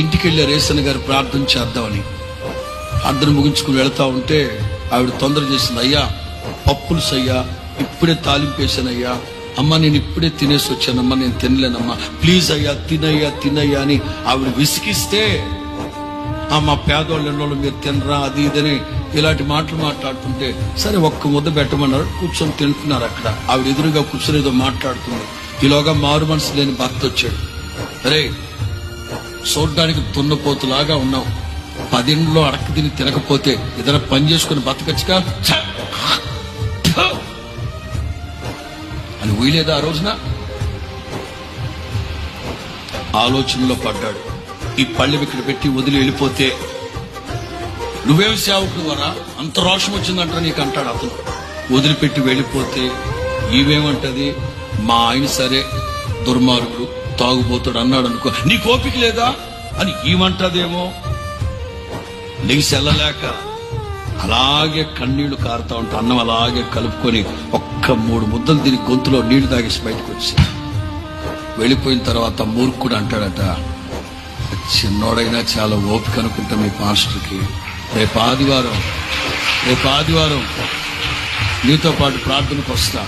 ఇంటికి వెళ్ళే రేసన్ గారు ప్రార్థన చేద్దామని ప్రార్థన ముగించుకుని వెళ్తా ఉంటే ఆవిడ తొందర చేసింది అయ్యా పప్పులు సయ్యా ఇప్పుడే తాలింపేశానయ్యా అమ్మ నేను ఇప్పుడే తినేసి వచ్చానమ్మా నేను తినలేనమ్మా ప్లీజ్ అయ్యా తినయ్యా తినయ్యా అని ఆవిడ విసిగిస్తే ఆ మా పేదోళ్ళు ఎన్నోళ్ళు మీరు తినరా అది ఇదని ఇలాంటి మాటలు మాట్లాడుతుంటే సరే ఒక్క ముద్ద పెట్టమన్నారు కూర్చొని తింటున్నారు అక్కడ. ఆవిడ ఎదురుగా కూర్చొని ఏదో మాట్లాడుతుంది. ఈలోగా మారు మనసు లేని భర్త వచ్చాడు. అరే చూడడానికి తున్నపోతులాగా ఉన్నావు. పదిండ్లో అడక తిని తినకపోతే ఏదైనా పని చేసుకుని బతకచ్చుగా? అని ఊయలేదా ఆ రోజున? ఆలోచనలో పడ్డాడు. ఈ పళ్ళెం ఇక్కడ పెట్టి వదిలి వెళ్ళిపోతే నువ్వేం సేవకుడు వరా అంత రోషం వచ్చిందంట నీకు అంటాడు అతను. వదిలిపెట్టి వెళ్ళిపోతే ఈవేమంటది? మా ఆయన సరే దుర్మార్గుడు. తాగుబోతాడు అన్నాడు అనుకో నీ కోపిక లేదా? అని ఏమంటదేమో? లెగిసి వెళ్ళలేక అలాగే కన్నీళ్ళు కారుతా ఉంటా అన్నం అలాగే కలుపుకొని ఒక్క మూడు ముద్దలు తిని గొంతులో నీళ్ళు తాగేసి బయటకు వచ్చి. వెళ్ళిపోయిన తర్వాత మూర్ఖుడు అంటాడట చిన్నోడైనా చాలా ఓపిక అనుకుంటా మీ పాస్టర్కి. రేపు ఆదివారం రేపు ఆదివారం నీతో పాటు ప్రార్థనకు వస్తా.